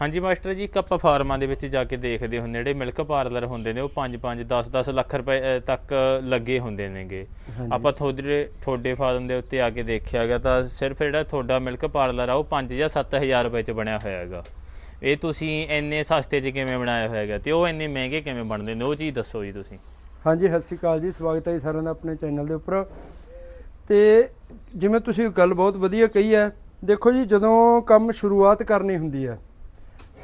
ਹਾਂਜੀ ਮਾਸਟਰ ਜੀ ਇੱਕ ਆਪਾਂ ਫਾਰਮਾਂ ਦੇ ਵਿੱਚ ਜਾ ਕੇ ਦੇਖਦੇ ਹੁੰਦੇ ਜਿਹੜੇ ਮਿਲਕ ਪਾਰਲਰ ਹੁੰਦੇ ਨੇ ਉਹ 5-5 10-10 ਲੱਖ ਰੁਪਏ ਤੱਕ ਲੱਗੇ ਹੁੰਦੇ ਨੇਗੇ। ਆਪਾਂ ਤੁਹਾਡੇ ਤੁਹਾਡੇ ਫਾਰਮ ਦੇ ਉੱਤੇ ਆ ਕੇ ਦੇਖਿਆ ਗਿਆ ਤਾਂ ਸਿਰਫ ਜਿਹੜਾ ਤੁਹਾਡਾ ਮਿਲਕ ਪਾਰਲਰ ਆ ਉਹ 5 ਜਾਂ 7000 ਰੁਪਏ ਚ ਬਣਿਆ ਹੋਇਆ ਹੈਗਾ। ਇਹ ਤੁਸੀਂ ਇੰਨੇ ਸਸਤੇ 'ਚ ਕਿਵੇਂ ਬਣਾਇਆ ਹੋਇਆ ਹੈਗਾ ਤੇ ਉਹ ਇੰਨੇ ਮਹਿੰਗੇ ਕਿਵੇਂ ਬਣਦੇ ਨੇ ਉਹ ਚੀਜ਼ ਦੱਸੋ ਜੀ ਤੁਸੀਂ। ਹਾਂਜੀ ਸਤਿ ਸ਼੍ਰੀ ਅਕਾਲ ਜੀ ਸਵਾਗਤ ਹੈ ਜੀ ਸਾਰਿਆਂ ਦਾ ਆਪਣੇ ਚੈਨਲ ਦੇ ਉੱਪਰ। ਤੇ ਜਿਵੇਂ ਤੁਸੀਂ ਗੱਲ ਬਹੁਤ ਵਧੀਆ ਕਹੀ ਹੈ ਦੇਖੋ ਜੀ ਜਦੋਂ ਕੰਮ ਸ਼ੁਰੂਆਤ ਕਰਨੀ ਹੁੰਦੀ ਹੈ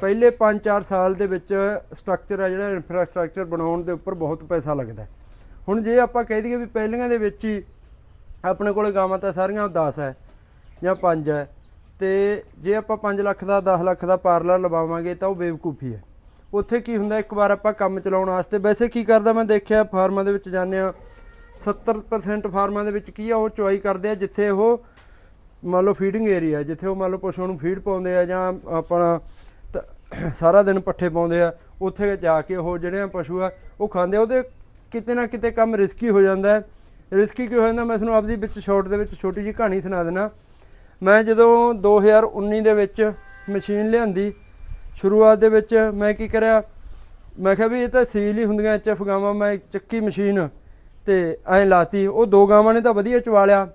ਪਹਿਲੇ 5-4 ਸਾਲ ਦੇ ਵਿੱਚ ਸਟਰਕਚਰ ਹੈ ਜਿਹੜਾ ਇਨਫਰਾਸਟ੍ਰਕਚਰ ਬਣਾਉਣ ਦੇ ਉੱਪਰ ਬਹੁਤ ਪੈਸਾ ਲੱਗਦਾ ਹੁਣ ਜੇ ਆਪਾਂ ਕਹਿ ਦਈਏ ਵੀ ਪਹਿਲੀਆਂ ਦੇ ਵਿੱਚ ਹੀ ਆਪਣੇ ਕੋਲੇ ਗਾਵਾਂ ਤਾਂ ਸਾਰੀਆਂ 10 ਹੈ ਜਾਂ 5 ਹੈ, ਤੇ ਜੇ ਆਪਾਂ 5 ਲੱਖ ਦਾ 10 ਲੱਖ ਦਾ ਪਾਰਲਰ ਲਵਾਵਾਂਗੇ ਤਾਂ ਉਹ ਬੇਵਕੂਫੀ ਹੈ। ਉੱਥੇ ਕੀ ਹੁੰਦਾ, ਇੱਕ ਵਾਰ ਆਪਾਂ ਕੰਮ ਚਲਾਉਣ ਵਾਸਤੇ ਵੈਸੇ ਕੀ ਕਰਦਾ ਮੈਂ ਦੇਖਿਆ ਫਾਰਮਾਂ ਦੇ ਵਿੱਚ ਜਾਂਦੇ ਆ 70% ਫਾਰਮਾਂ ਦੇ ਵਿੱਚ ਕੀ ਆ, ਉਹ ਚੁਆਈ ਕਰਦੇ ਆ ਜਿੱਥੇ ਉਹ ਮੰਨ ਲਓ ਫੀਡਿੰਗ ਏਰੀਆ ਜਿੱਥੇ ਉਹ ਮੰਨ ਲਓ ਪਸ਼ੂਆਂ ਨੂੰ ਫੀਡ ਪਾਉਂਦੇ ਆ ਜਾਂ ਆਪਣਾ ਸਾਰਾ ਦਿਨ ਪੱਠੇ ਪਾਉਂਦੇ ਆ, ਉੱਥੇ ਜਾ ਕੇ ਉਹ ਜਿਹੜੇ ਪਸ਼ੂ ਆ, ਉਹ ਖਾਂਦੇ ਉਹਦੇ ਕਿਤੇ ਨਾ ਕਿਤੇ ਕੰਮ ਰਿਸਕੀ ਹੋ ਜਾਂਦਾ ਹੈ। ਰਿਸਕੀ ਕਿਉਂ ਹੋ ਜਾਂਦਾ ਮੈਂ ਤੁਹਾਨੂੰ ਆਪਦੀ ਵਿੱਚ ਸ਼ਾਰਟ ਦੇ ਵਿੱਚ ਛੋਟੀ ਜਿਹੀ ਕਹਾਣੀ ਸੁਣਾ ਦੇਣਾ ਮੈਂ ਜਦੋਂ 2019 ਦੇ ਵਿੱਚ ਮਸ਼ੀਨ ਲਿਆਂਦੀ, ਸ਼ੁਰੂਆਤ ਦੇ ਵਿੱਚ ਮੈਂ ਕੀ ਕਰਿਆ? ਮੈਂ ਕਿਹਾ ਵੀ ਇਹ ਤਾਂ ਸੀਲ ਹੀ ਹੁੰਦੀਆਂ ਐਚਐਫ ਗਾਵਾਂ ਮੈਂ ਇੱਕ ਚੱਕੀ ਮਸ਼ੀਨ ਤੇ ਐਂ ਲਾਤੀ। ਉਹ ਦੋ ਗਾਵਾਂ ਨੇ ਤਾਂ ਵਧੀਆ ਚਵਾ ਲਿਆ।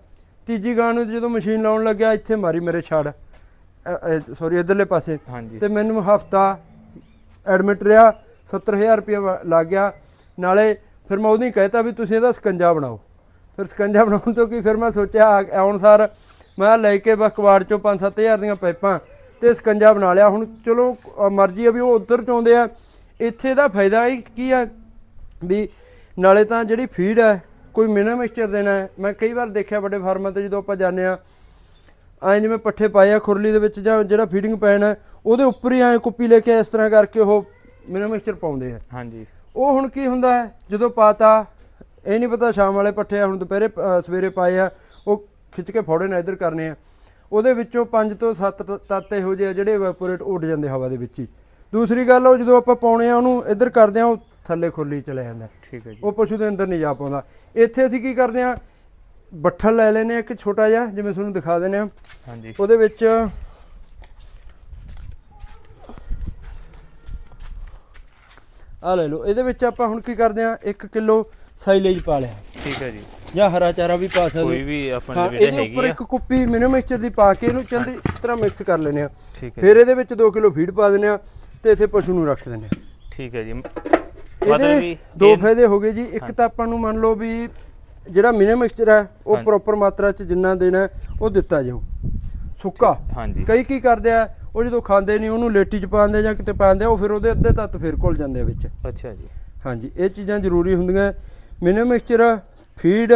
ਤੀਜੀ ਗਾਂ ਨੂੰ ਜਦੋਂ ਮਸ਼ੀਨ ਲਾਉਣ ਲੱਗਿਆ, ਇੱਥੇ ਮਾਰੀ ਮੇਰੇ ਛੜ। ਸੌਰੀ ਇਧਰਲੇ ਪਾਸੇ। ਤੇ ਮੈਨੂੰ ਹਫਤਾ ਐਡਮਿਟ ਰਿਹਾ 70000 ਰੁਪਏ ਲੱਗ ਗਿਆ। ਨਾਲੇ ਫਿਰ ਮੈਂ ਉਹਨੂੰ ਕਹਿਤਾ ਵੀ ਤੁਸੀਂ ਇਹਦਾ ਸਕੰਜਾ ਬਣਾਓ। ਫਿਰ ਸਕੰਜਾ ਬਣਾਉਣ ਤੋਂ ਕੀ ਫਿਰ ਮੈਂ ਸੋਚਿਆ ਆਉਣ ਸਾਰ ਮੈਂ ਲੈ ਕੇ ਬਸ ਕਵਾੜ ਚੋਂ 5-7000 ਦੀਆਂ ਪਾਈਪਾਂ ਤੇ ਸਕੰਜਾ ਬਣਾ ਲਿਆ। ਹੁਣ ਚਲੋ ਮਰਜ਼ੀ ਆ ਵੀ ਉਹ ਉਧਰ ਚਾਉਂਦੇ ਆ। ਇੱਥੇ ਦਾ ਫਾਇਦਾ ਕੀ ਆ ਵੀ ਨਾਲੇ ਤਾਂ ਜਿਹੜੀ ਫੀਡ ਹੈ ਕੋਈ ਮਿਨਾ ਮਿਕਸਚਰ ਦੇਣਾ ਹੈ। ਮੈਂ ਕਈ ਵਾਰ ਦੇਖਿਆ ਵੱਡੇ ਫਾਰਮਾਂ ਤੇ ਜਦੋਂ ਆਪਾਂ ਜਾਂਦੇ ਆ ਐਂ ਜਿਵੇਂ ਪੱਠੇ ਪਾਏ ਆ ਖੁਰਲੀ ਦੇ ਵਿੱਚ ਜਾਂ ਜਿਹੜਾ ਫੀਡਿੰਗ ਪੈਨ ਹੈ ਉਹਦੇ ਉੱਪਰ ਹੀ ਐਂ ਕੁੱਪੀ ਲੈ ਕੇ ਇਸ ਤਰ੍ਹਾਂ ਕਰਕੇ ਉਹ ਮਿਕਸਚਰ ਪਾਉਂਦੇ ਆ। ਹਾਂਜੀ। ਉਹ ਹੁਣ ਕੀ ਹੁੰਦਾ ਹੈ? ਜਦੋਂ ਪਾਤਾ ਇਹ ਨਹੀਂ ਪਤਾ ਸ਼ਾਮ ਵਾਲੇ ਪੱਠੇ ਆ ਹੁਣ ਦੁਪਹਿਰੇ ਸਵੇਰੇ ਪਾਏ ਆ ਉਹ ਖਿੱਚ ਕੇ ਫੋੜੇ ਨਾਲ ਇੱਧਰ ਕਰਨੇ ਆ। ਉਹਦੇ ਵਿੱਚੋਂ 5 ਤੋਂ 7 ਤੱਤ ਇਹੋ ਜਿਹੇ ਆ ਜਿਹੜੇ ਇਵੈਪੋਰੇਟ ਉੱਡ ਜਾਂਦੇ ਹਵਾ ਦੇ ਵਿੱਚ ਹੀ। ਦੂਸਰੀ ਗੱਲ ਉਹ ਜਦੋਂ ਆਪਾਂ ਪਾਉਣੇ ਆ ਉਹਨੂੰ ਇੱਧਰ ਕਰਦੇ ਆ ਉਹ ਥੱਲੇ ਖੁਰਲੀ ਚਲੇ ਜਾਂਦਾ। ਠੀਕ ਹੈ ਜੀ। ਉਹ ਪਸ਼ੂ ਦੇ ਅੰਦਰ ਨਹੀਂ ਜਾ ਪਾਉਂਦਾ। ਇੱਥੇ ਅਸੀਂ ਕੀ ਕਰਦੇ ਆ? ਬੱਠਲ ਲੈ ਲੈਨੇ ਆ ਇੱਕ ਛੋਟਾ ਜਿਹਾ ਜਿਵੇਂ ਤੁਹਾਨੂੰ ਦਿਖਾ ਦਿੰਦੇ ਆ ਹਾਂਜੀ। ਉਹਦੇ ਵਿੱਚ ਆ ਲੈ ਲਓ ਇਹਦੇ ਵਿੱਚ ਆਪਾਂ ਹੁਣ ਕੀ ਕਰਦੇ ਆ 1 ਕਿਲੋ ਸਾਈਲੇਜ ਪਾ ਲਿਆ। ਠੀਕ ਹੈ ਜੀ। ਜਾਂ ਹਰਾ ਚਾਰਾ ਵੀ ਪਾ ਸਕਦੇ ਕੋਈ। ਵੀ ਆਪਣੇ ਦੇ ਵਿੱਚ ਇਹਦੇ ਉੱਪਰ ਹੈਗੀ ਆ। ਇੱਕ ਕੁੱਪੀ ਮਿਕਸਚਰ ਦੀ ਪਾ ਕੇ ਇਹਨੂੰ ਚੰਗੀ ਤਰ੍ਹਾਂ ਮਿਕਸ ਕਰ ਲੈਨੇ ਆ ਫਿਰ ਇਹਦੇ ਵਿੱਚ 2 ਕਿਲੋ ਫੀਡ ਪਾ ਦਿੰਦੇ ਆ ਤੇ ਇੱਥੇ ਪਸ਼ੂ ਨੂੰ ਰੱਖ ਦਿੰਦੇ ਆ ਠੀਕ ਹੈ ਜੀ। ਮਤਲਬ ਵੀ ਦੋ ਫਾਇਦੇ ਹੋ ਗਏ ਜੀ। ਇੱਕ ਤਾਂ ਆਪਾਂ ਨੂੰ ਮੰਨ ਲਓ ਵੀ ਜਿਹੜਾ ਮਿਨੀਮਮ ਮਿਕਸਚਰ ਹੈ ਉਹ। ਪ੍ਰੋਪਰ ਮਾਤਰਾ ਚ ਜਿੰਨਾ ਦੇਣਾ ਉਹ ਦਿੱਤਾ ਜਾਊ। ਸੁੱਕਾ। ਹਾਂਜੀ। ਕਈ ਕੀ ਕਰਦੇ ਆ ਉਹ ਜਦੋਂ ਖਾਂਦੇ ਨਹੀਂ ਉਹਨੂੰ ਲੇਟੀ ਚ ਪਾਉਂਦੇ ਜਾਂ ਕਿਤੇ ਪਾਉਂਦੇ ਆ ਉਹ ਫਿਰ ਉਹਦੇ ਅੱਧੇ ਤੱਤ ਫਿਰ ਘੁਲ ਜਾਂਦੇ ਆ ਵਿੱਚ। ਅੱਛਾ ਜੀ। ਹਾਂਜੀ ਇਹ ਚੀਜ਼ਾਂ ਜ਼ਰੂਰੀ ਹੁੰਦੀਆਂ। ਮਿਨੀਮਮ ਮਿਕਸਚਰ ਫੀਡ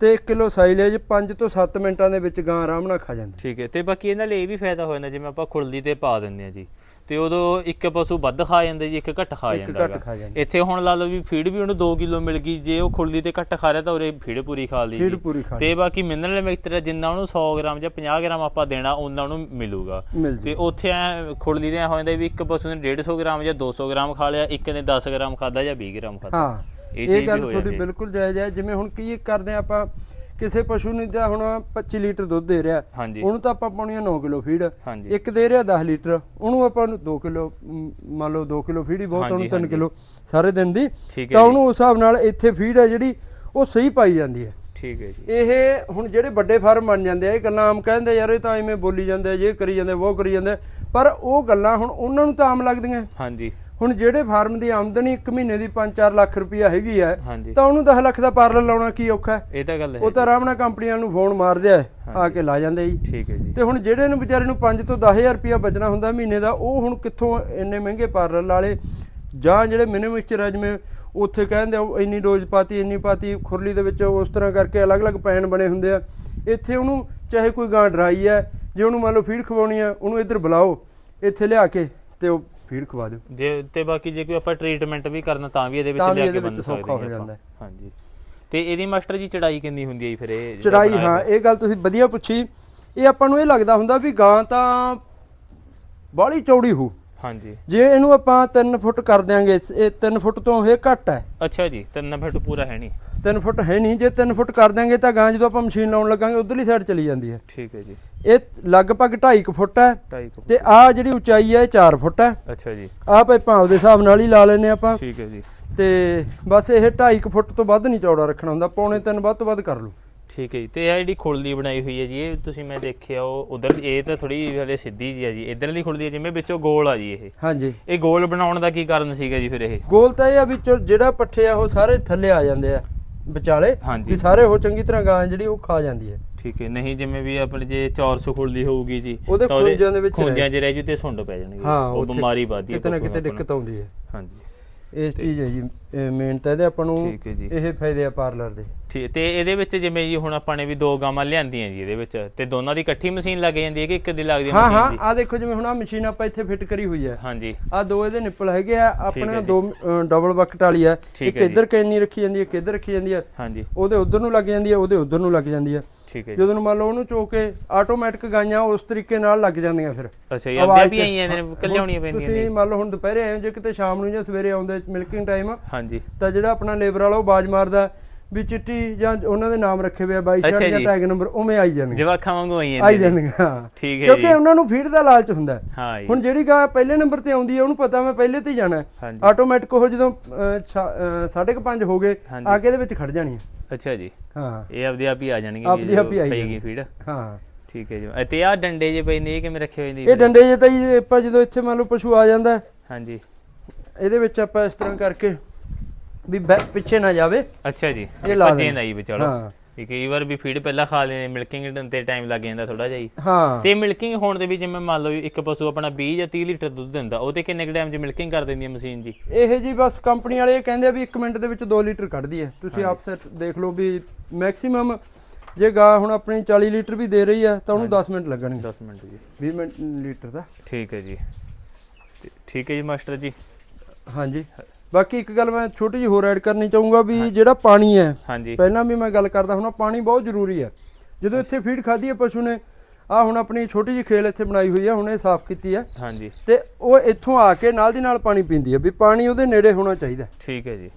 ਤੇ 1 ਕਿਲੋ ਸਾਈਲੇਜ 5 ਤੋਂ 7 ਮਿੰਟਾਂ ਦੇ ਵਿੱਚ ਗਾਂ ਆਰਾਮ ਨਾਲ ਖਾ ਜਾਂਦੀ। ਠੀਕ ਹੈ ਤੇ ਬਾਕੀ ਇਹਨਾਂ ਲਈ ਇਹ ਵੀ ਫਾਇਦਾ ਹੋ ਜਾਂਦਾ ਜਿਵੇਂ ਆਪਾਂ ਖੁਰਲੀ ਤੇ ਪਾ ਦਿੰਦੇ ਆ ਜੀ। ਤੇ ਉਦੋਂ ਇੱਕ ਪਸ਼ੂ ਵੱਧ ਖਾ ਜਾਂਦਾ ਜੀ ਇੱਕ ਘੱਟ ਖਾ ਇੱਕ ਜਾਂਦਾ ਘੱਟ ਹੈਗਾ। ਖਾ ਜਾਂਦਾ। ਇੱਥੇ ਹੁਣ ਲਾ ਲਓ ਵੀ ਫੀਡ ਵੀ ਉਹਨੂੰ 2 ਕਿਲੋ ਮਿਲ ਗਈ ਜੇ ਉਹ ਖੁਰਲੀ ਤੇ ਘੱਟ ਖਾ ਰਿਹਾ ਤਾਂ ਉਰੇ ਫੀਡ ਪੂਰੀ ਖਾ ਲਈ ਫੀਡ ਜੀ। ਪੂਰੀ ਖਾ ਤੇ ਬਾਕੀ ਮਿਨਰਲ ਮਿਕਸਚਰ ਜਿੰਨਾ ਉਹਨੂੰ 100 ਗ੍ਰਾਮ ਜਾਂ 50 ਗ੍ਰਾਮ ਆਪਾਂ ਦੇਣਾ ਉਹਨਾਂ ਉਹਨੂੰ ਮਿਲੂਗਾ ਮਿਲਦੀ ਤੇ ਉੱਥੇ ਐ ਖੁਰਲੀ ਦੇ ਐ ਹੋ ਜਾਂਦਾ ਵੀ ਇੱਕ ਪਸ਼ੂ ਨੇ 150 ਗ੍ਰਾਮ ਜਾਂ 200 ਗ੍ਰਾਮ ਖਾ ਲਿਆ ਇੱਕ ਨੇ 10 ਗ੍ਰਾਮ ਖਾਦਾ ਜਾਂ 20 ਗ੍ਰਾਮ ਖਾਦਾ ਹਾਂ ਇਹ ਗੱਲ ਹੋ ਤੁਹਾਡੀ ਜਾਂਦੀ ਹੈ। ਬਿਲਕੁਲ ਜਾਇਜ਼ ਹੈ ਜਿਵੇਂ ਹੁਣ ਕੀ ਕਰਦੇ ਆ ਆਪਾਂ ਕਿਸੇ ਪਸ਼ੂ ਨੂੰ ਤਾਂ ਹੁਣ 25 ਲੀਟਰ ਦੁੱਧ ਦੇ ਰਿਹਾ। ਉਹਨੂੰ ਤਾਂ ਆਪਾਂ ਪਾਉਣੀ ਆ 9 ਕਿਲੋ ਫੀਡ। ਇੱਕ ਦੇ ਰਿਹਾ 10 ਲੀਟਰ। ਉਹਨੂੰ ਆਪਾਂ ਨੂੰ 2 ਕਿਲੋ ਮੰਨ ਲਓ 2 ਕਿਲੋ ਫੀਡ ਹੀ ਬਹੁਤ ਉਹਨੂੰ 3 ਹਾਂਜੀ। ਕਿਲੋ ਸਾਰੇ ਦਿਨ ਦੀ। ਤਾਂ। ਉਹਨੂੰ ਉਸ ਹਿਸਾਬ ਨਾਲ ਇੱਥੇ ਫੀਡ ਹੈ ਜਿਹੜੀ ਉਹ ਸਹੀ ਪਾਈ ਜਾਂਦੀ ਹੈ। ਠੀਕ ਹੈ ਜੀ। ਇਹ ਹੁਣ ਜਿਹੜੇ ਵੱਡੇ ਫਾਰਮ ਬਣ ਜਾਂਦੇ ਆ ਇਹ ਗੱਲਾਂ ਆਮ ਕਹਿੰਦੇ ਯਾਰ ਇਹ ਤਾਂ ਐਵੇਂ ਬੋਲੀ ਜਾਂਦੇ ਆ ਜੇ ਕਰੀ ਜਾਂਦੇ ਉਹ ਕਰੀ ਜਾਂਦੇ ਪਰ ਉਹ ਗੱਲਾਂ ਹੁਣ ਉਹਨਾਂ ਨੂੰ ਤਾਂ ਆਮ ਲੱਗਦੀਆਂ। ਹਾਂਜੀ। ਹੁਣ ਜਿਹੜੇ ਫਾਰਮ ਦੀ ਆਮਦਨੀ ਇੱਕ ਮਹੀਨੇ ਦੀ 5-4 ਲੱਖ ਰੁਪਈਆ ਹੈਗੀ ਹੈ ਤਾਂ ਉਹਨੂੰ 10 ਲੱਖ ਦਾ ਪਾਰਲਰ ਲਾਉਣਾ ਕੀ ਔਖਾ ਹੈ? ਇਹ ਤਾਂ ਗੱਲ ਹੈ ਉਹ ਤਾਂ ਆਰਾਮ ਨਾਲ ਕੰਪਨੀਆਂ ਨੂੰ ਫੋਨ ਮਾਰਦੇ ਆ ਆ ਕੇ ਲਾ ਜਾਂਦੇ ਜੀ। ਠੀਕ ਹੈ ਜੀ। ਤੇ ਹੁਣ ਜਿਹੜੇ ਨੂੰ ਵਿਚਾਰੇ ਨੂੰ 5 ਤੋਂ 10000 ਰੁਪਇਆ ਬਚਣਾ ਹੁੰਦਾ ਮਹੀਨੇ ਦਾ ਉਹ ਹੁਣ ਕਿੱਥੋਂ ਇੰਨੇ ਮਹਿੰਗੇ ਪਾਰਲਰ ਵਾਲੇ ਜਾਂ ਜਿਹੜੇ ਮਿਨੀਮਮ ਆ ਜਿਵੇਂ ਉੱਥੇ ਕਹਿੰਦੇ ਇੰਨੀ ਡੋਜ਼ ਪਾਤੀ ਇੰਨੀ ਪਾਤੀ ਖੁਰਲੀ ਦੇ ਵਿੱਚ ਉਸ ਤਰ੍ਹਾਂ ਕਰਕੇ ਅਲੱਗ-ਅਲੱਗ ਪੈਨ ਬਣੇ ਹੁੰਦੇ ਆ। ਇੱਥੇ ਉਹਨੂੰ ਚਾਹੇ ਕੋਈ ਗਾਂ ਡਰਾਈ ਹੈ ਜੇ ਉਹਨੂੰ ਮੰਨ ਲਓ ਫੀਡ ਖਵਾਉਣੀ ਆ ਉਹਨੂੰ ਇੱਧਰ ਬੁਲਾਓ ਇੱਥੇ ਲਿਆ ਕੇ ਤੇ ਉਹ ਫੀਡ ਖਵਾ ਦਿਓ। ਜੇ ਤੇ ਬਾਕੀ ਜੇ ਕੋਈ ਆਪਾਂ ਟ੍ਰੀਟਮੈਂਟ ਵੀ ਕਰਨਾ ਤਾਂ ਵੀ ਇਹਦੇ ਵਿੱਚ ਤਾਂ ਵੀ ਲਿਆ ਇਹਦੇ ਕੇ ਵਿੱਚ ਬੰਦ ਸੌਖਾ ਹੋ ਹਾਂ ਜਾਂਦਾ। ਹਾਂਜੀ। ਤੇ ਇਹਦੀ ਮਾਸਟਰ ਜੀ ਚੜਾਈ ਕਿੰਨੀ ਹੁੰਦੀ ਹੈ ਜੀ ਫਿਰ ਇਹ ਜਿਹੜਾ ਚੜਾਈ ਬਣਾਇਆ ਹਾਂ ਇਹ ਗੱਲ ਤੁਸੀਂ ਵਧੀਆ ਪੁੱਛੀ। ਇਹ ਆਪਾਂ ਨੂੰ ਇਹ ਲੱਗਦਾ ਹੁੰਦਾ ਵੀ ਗਾਂ ਤਾਂ ਬਾਹਲੀ ਚੌੜੀ ਹੋ ਹਾਂਜੀ। ਜੇ ਇਹਨੂੰ ਆਪਾਂ 3 ਫੁੱਟ ਕਰ ਦਿਆਂਗੇ ਇਹ 3 ਫੁੱਟ ਤੋਂ ਇਹ ਘੱਟ ਹੈ। ਅੱਛਾ ਜੀ ਤਿੰਨ ਫਿਟ ਪੂਰਾ ਹੈ ਨਹੀਂ। 3 ਫੁੱਟ ਹੈ ਨਹੀਂ ਜੇ 3 ਫੁੱਟ ਕਰ ਦਿਆਂਗੇ ਤਾਂ ਗਾਂ ਜਦੋਂ ਆਪਾਂ ਮਸ਼ੀਨ ਲਾਉਣ ਲੱਗਾਂਗੇ ਉਧਰਲੀ ਸਾਈਡ ਚਲੀ ਜਾਂਦੀ ਹੈ। ਠੀਕ ਹੈ ਜੀ। ਇਹ ਲਗਭਗ 2.5 ਫੁੱਟ ਹੈ 2.5 ਤੇ ਆ ਜਿਹੜੀ ਉਚਾਈ ਹੈ ਇਹ 4 ਫੁੱਟ ਹੈ। ਅੱਛਾ ਜੀ। ਆ ਪਾਈਪਾਂ ਆਪਦੇ ਹਿਸਾਬ ਨਾਲ ਹੀ ਲਾ ਲੈਨੇ ਆਪਾਂ। ਠੀਕ ਹੈ ਜੀ। ਤੇ ਬਸ ਇਹ 2.5 ਫੁੱਟ ਤੋਂ ਵੱਧ ਨਹੀਂ ਚੌੜਾ ਰੱਖਣਾ ਹੁੰਦਾ ਪੌਣੇ 3 ਵੱਧ ਤੋਂ ਵੱਧ ਕਰ ਲਓ। ਠੀਕ ਹੈ ਜੀ। ਤੇ ਇਹ ਜਿਹੜੀ ਖੁਰਲੀ ਬਣਾਈ ਹੋਈ ਹੈ ਜੀ ਇਹ ਤੁਸੀਂ ਮੈਂ ਦੇਖਿਆ ਉਹ ਉਧਰ ਇਹ ਤਾਂ ਥੋੜੀ ਹਲੇ ਸਿੱਧੀ ਜੀ ਹੈ ਜੀ। ਇਧਰਲੀ ਖੁਰਲੀ ਜਿਵੇਂ ਵਿੱਚੋਂ ਗੋਲ ਆ ਜੀ ਇਹ। ਹਾਂਜੀ। ਇਹ ਗੋਲ ਬਣਾਉਣ ਦਾ ਕੀ ਕਾਰਨ ਸੀਗਾ ਜੀ ਫਿਰ ਇਹ? ਗੋਲ ਤਾਂ ਇਹ ਆ ਵੀ ਚੋ ਜਿਹੜਾ ਪੱਠੇ ਆ ਉਹ ਸਾਰੇ ਥੱਲੇ ਆ ਜਾਂਦੇ ਆ ਵਿਚਾਲੇ। ਵੀ ਸਾਰੇ ਉਹ ਚੰਗੀ ਤਰ੍ਹਾਂ ਗਾਂ ਜਿਹੜੀ ਉਹ ਖਾ ਜਾਂਦੀ ਹੈ। ਠੀਕ ਹੈ ਨਹੀਂ ਜਿਵੇਂ ਵੀ ਆਪਣੇ ਜੇ 400 ਖੁਰਲੀ ਹੋਊਗੀ ਜੀ ਉਹਦੇ ਖੂੰਜਿਆਂ ਦੇ ਵਿੱਚ ਖੂੰਜਿਆਂ 'ਚ ਰਹਿ ਜੂ ਤੇ ਸੁੰਡ ਪੈ ਜਾਣਗੇ ਹਾਂ ਉਹ ਬਿਮਾਰੀ ਵੱਧਦੀ ਹੈ ਕਿਤੇ ਨਾ ਕਿਤੇ। ਦਿੱਕਤ ਆਉਂਦੀ ਹੈ। ਹਾਂਜੀ। ਇਸ ਚੀਜ਼ ਹੈ ਜੀ ਮੇਨ ਤਾਂ ਇਹਦੇ ਆਪਾਂ ਨੂੰ। ਇਹ ਫਾਇਦੇ ਆ ਪਾਰਲਰ ਦੇ। ਠੀਕ ਤੇ ਇਹਦੇ ਵਿੱਚ ਜਿਵੇਂ ਜੀ ਹੁਣ ਆਪਾਂ ਨੇ ਵੀ ਦੋ ਗਾਵਾਂ ਲਿਆਂਦੀਆਂ ਜੀ ਇਹਦੇ ਵਿੱਚ ਤੇ ਦੋਨਾਂ ਦੀ ਇਕੱਠੀ ਮਸ਼ੀਨ ਲੱਗ ਜਾਂਦੀ ਹੈ ਕਿ ਇੱਕ ਦੀ ਲੱਗਦੀ ਹੈ ਹਾਂ ਹਾਂ ਮਸ਼ੀਨ ਆ ਦੇਖੋ ਜਿਵੇਂ ਹੁਣ ਆ ਮਸ਼ੀਨ ਆਪਾਂ ਇੱਥੇ ਫਿੱਟ ਕਰੀ ਹੋਈ ਹੈ। ਹਾਂਜੀ। ਆ ਦੋ ਇਹਦੇ ਨਿੱਪਲ ਹੈਗੇ ਆ ਆਪਣੇ ਦੋ ਡਬਲ ਬਕਟ ਵਾਲੀ ਆ ਇੱਕ। ਇੱਧਰ ਕੈਨੀ ਰੱਖੀ ਜਾਂਦੀ ਹੈ ਇੱਕ ਇੱਧਰ ਰੱਖੀ ਜਾਂਦੀ ਹੈ। ਹਾਂਜੀ। ਉਹਦੇ ਉਧਰ ਨੂੰ ਲੱਗ ਜਾਂਦੀ ਹੈ ਉਹਦੇ ਉਧਰ ਨੂੰ ਲੱਗ ਜਾਂਦੀ ਹੈ। ਠੀਕ ਹੈ ਜਦੋਂ ਮੰਨ ਲਓ ਉਹਨੂੰ ਚੋ ਕੇ ਆਟੋਮੈਟਿਕ ਗਾਈਆਂ ਉਸ ਤਰੀਕੇ ਨਾਲ ਲੱਗ ਜਾਂਦੀਆਂ ਫਿਰ। ਅੱਛਾ ਵੀ ਤੇ- ਆਈਆਂ ਨੇ ਕੱਲਿਆਉਣੀਆਂ ਪੈਂਦੀਆਂ ਤੁਸੀਂ ਮੰਨ ਲਓ ਹੁਣ ਦੁਪਹਿਰੇ ਆਏ ਹੋ ਜੇ ਕਿਤੇ ਸ਼ਾਮ ਨੂੰ ਜਾਂ ਸਵੇਰੇ ਆਉਂਦੇ ਮਿਲਕਿੰਗ ਟਾਈਮ ਹਾਂਜੀ। ਤਾਂ ਜਿਹੜਾ ਆਪਣਾ ਲੇਬਰ ਵਾਲਾ ਉਹ ਬਾਜ ਮਾਰਦਾ ਵੀ ਚਿੱਟੀ ਜਾਂ ਉਹਨਾਂ ਦੇ ਨਾਮ ਰੱਖੇ ਹੋਏ ਆ ਬਾਈ ਅੱਛਾ ਸ਼ਰਟ ਜਾਂ ਜੀ। ਟੈਗ ਨੰਬਰ ਉਵੇਂ ਆਈ ਜਾਣਗੇ। ਜਵਾਖਾਂ ਵਾਂਗੂ ਆਈ ਨੇ। ਜੀ। ਜਾਣਗੇ ਹਾਂ। ਠੀਕ ਹੈ ਕਿਉਂਕਿ ਜੀ। ਉਹਨਾਂ ਨੂੰ ਫੀਡ ਦਾ ਲਾਲਚ ਹੁੰਦਾ ਹੈ। ਹਾਂ ਜੀ। ਹੁਣ ਜਿਹੜੀ ਗਾਂ ਪਹਿਲੇ ਨੰਬਰ ਤੇ ਆਉਂਦੀ ਹੈ ਉਹਨੂੰ ਪਤਾ ਮੈਂ ਪਹਿਲੇ ਤੇ ਹੀ ਜਾਣਾ ਹੈ। ਹਾਂਜੀ ਆਟੋਮੈਟਿਕ ਉਹ ਜਦੋਂ ਅਹ, ਛਾ- ਅਹ, ਸਾਢੇ ਕੁ ਪੰਜ ਹੋ ਗਏ ਹਾਂਜੀ। ਆ ਕੇ ਇਹਦੇ ਵਿੱਚ ਖੜ ਜਾਣੀ ਹੈ। ਅੱਛਾ ਜੀ। ਹਾਂ। ਇਹ ਆਪਦੇ ਆਪ ਹੀ ਆ ਜਾਣਗੇ ਆਪਦੇ ਆਪ ਹੀ ਆਈ ਪਈਗੀ ਫੀਡ ਹਾਂ। ਠੀਕ ਹੈ ਜੀ। ਅਤੇ ਆ ਡੰਡੇ ਜੇ ਪਏ ਨੇ ਇਹ ਕਿਵੇਂ ਰੱਖੇ ਹੋਏ ਨੇ? ਇਹ ਡੰਡੇ ਜੇ ਤਾਂ ਜੀ ਆਪਾਂ ਜਦੋਂ ਇੱਥੇ ਮੰਨ ਲਓ ਪਸ਼ੂ ਆ ਜਾਂਦਾ ਹੈ, ਹਾਂਜੀ ਇਹਦੇ ਵਿੱਚ ਆਪਾਂ ਇਸ ਤਰ੍ਹਾਂ ਕਰਕੇ ਵੀ ਪਿੱਛੇ ਨਾ ਜਾਵੇ। ਅੱਛਾ ਜੀ ਇਹ ਲਾ ਭੱਜੇ। ਨਾ ਜੀ ਵਿਚਾਲੋ। ਹਾਂ। ਵੀ ਕਈ ਵਾਰ ਵੀ ਫੀਡ ਪਹਿਲਾਂ ਖਾ ਲੈਣੇ ਮਿਲਕਿੰਗ ਤੇ ਟਾਈਮ ਲੱਗ ਜਾਂਦਾ ਥੋੜਾ ਜਿਹਾ ਜੀ। ਹਾਂ। ਤੇ ਮਿਲਕਿੰਗ ਹੋਣ ਦੇ ਵੀ ਜਿਵੇਂ ਮੰਨ ਲਓ ਇੱਕ ਪਸ਼ੂ ਆਪਣਾ 20 ਜਾਂ 30 ਲੀਟਰ ਦੁੱਧ ਦਿੰਦਾ ਉਹ ਤੇ ਕਿੰਨੇ ਕੁ ਟਾਈਮ 'ਚ ਮਿਲਕਿੰਗ ਕਰ ਦਿੰਦੀ ਹੈ ਮਸ਼ੀਨ ਜੀ? ਇਹ ਜੀ ਬਸ ਕੰਪਨੀ ਵਾਲੇ ਇਹ ਕਹਿੰਦੇ ਆ ਵੀ 1 ਮਿੰਟ ਦੇ ਵਿੱਚ 2 ਲੀਟਰ ਕੱਢਦੀ ਹੈ। ਤੁਸੀਂ ਆਪ ਸੈਟ ਦੇਖ ਲਓ ਵੀ ਮੈਕਸਿਮਮ ਜੇ ਗਾਂ ਹੁਣ ਆਪਣੀ 40 ਲੀਟਰ ਵੀ ਦੇ ਰਹੀ ਹੈ ਤਾਂ ਉਹਨੂੰ 10 ਮਿੰਟ ਲੱਗਣਗੇ। 10 ਮਿੰਟ ਜੀ। 20 ਮਿੰਟ ਲੀਟਰ ਦਾ। ਠੀਕ ਹੈ ਜੀ। ਠੀਕ ਹੈ ਜੀ ਮਾਸਟਰ ਜੀ। ਹਾਂਜੀ। ਬਾਕੀ ਇੱਕ ਗੱਲ ਮੈਂ ਛੋਟੀ ਜਿਹੀ ਹੋਰ ਐਡ ਕਰਨੀ ਚਾਹੂੰਗਾ ਵੀ ਜਿਹੜਾ ਪਾਣੀ ਹੈ ਹਾਂਜੀ। ਪਹਿਲਾਂ ਵੀ ਮੈਂ ਗੱਲ ਕਰਦਾ ਹੁਣ ਪਾਣੀ ਬਹੁਤ ਜ਼ਰੂਰੀ ਹੈ। ਜਦੋਂ ਇੱਥੇ ਫੀਡ ਖਾਧੀ ਹੈ ਪਸ਼ੂ ਨੇ ਆ ਹੁਣ ਆਪਣੀ ਛੋਟੀ ਜਿਹੀ ਖੇਲ ਇੱਥੇ ਬਣਾਈ ਹੋਈ ਹੈ ਹੁਣ ਇਹ ਸਾਫ਼ ਕੀਤੀ ਹੈ। ਹਾਂਜੀ। ਤੇ ਉਹ ਇੱਥੋਂ ਆ ਕੇ ਨਾਲ ਦੀ ਨਾਲ ਪਾਣੀ ਪੀਂਦੀ ਹੈ ਵੀ ਪਾਣੀ ਉਹਦੇ ਨੇੜੇ ਹੋਣਾ ਚਾਹੀਦਾ। ਠੀਕ ਹੈ ਜੀ।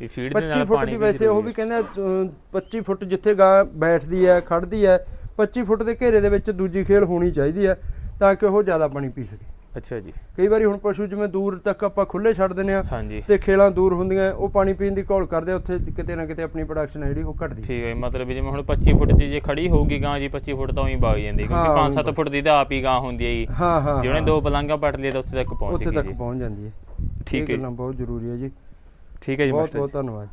ਵੀ ਫੀਡ ਦੇ 25 ਨਾਲ ਫੁੱਟ ਪਾਣੀ ਦੀ ਵੀ ਵੈਸੇ ਉਹ ਵੀ ਕਹਿੰਦੇ ਅਹ, 25 ਫੁੱਟ ਜਿੱਥੇ ਗਾਂ ਬੈਠਦੀ ਹੈ ਖੜਦੀ ਹੈ 25 ਫੁੱਟ ਦੇ ਘੇਰੇ ਦੇ ਵਿੱਚ ਦੂਜੀ ਖੇਲ ਹੋਣੀ ਚਾਹੀਦੀ ਹੈ ਤਾਂ ਕਿ ਉਹ ਜ਼ਿਆਦਾ ਪਾਣੀ ਪੀ ਸਕੇ। ਅੱਛਾ ਜੀ। ਕਈ ਵਾਰੀ ਹੁਣ ਪਸ਼ੂ ਜਿਵੇਂ ਦੂਰ ਤੱਕ ਆਪਾਂ ਖੁੱਲੇ ਛੱਡ ਦਿੰਦੇ ਆ ਹਾਂਜੀ। ਤੇ ਖੇਲਾਂ ਦੂਰ ਹੁੰਦੀਆਂ ਉਹ ਪਾਣੀ ਪੀਣ ਦੀ ਘੋਲ ਕਰਦੇ ਉੱਥੇ ਕਿਤੇ ਨਾ ਕਿਤੇ ਆਪਣੀ ਪ੍ਰੋਡਕਸ਼ਨ ਹੈ ਜਿਹੜੀ ਉਹ ਘਟਦੀ ਠੀਕ ਹੈ ਮਤਲਬ ਜਿਵੇਂ ਹੁਣ 25 ਫੁੱਟ 'ਚ ਜੇ ਖੜੀ ਹੋਊਗੀ ਗਾਂ ਜੀ 25 ਫੁੱਟ ਤਾਂ ਉਹੀ ਵਗ ਜਾਂਦੀ ਕਿਉਂਕਿ ਹਾਂ, 5-7 ਫੁੱਟ ਦੀ ਤਾਂ ਆਪ ਹੀ ਗਾਂ ਹੁੰਦੀ ਹੈ ਜੀ। ਹਾਂ ਹਾਂ ਹਾਂ। ਦੋ ਪਲੰਘਾਂ ਪੱਟ ਲਈਆਂ ਤਾਂ ਉੱਥੇ ਤੱਕ ਪਹੁੰਚ ਉੱਥੇ ਗਈ ਤੱਕ ਜੀ। ਪਹੁੰਚ ਜਾਂਦੀ ਹੈ। ਠੀਕ ਇਹ ਹੈ ਗੱਲਾਂ ਬਹੁਤ ਜ਼ਰੂਰੀ ਹੈ ਜੀ। ਠੀਕ ਹੈ ਜੀ ਬਹੁਤ ਬਹੁਤ ਧੰਨਵਾਦ।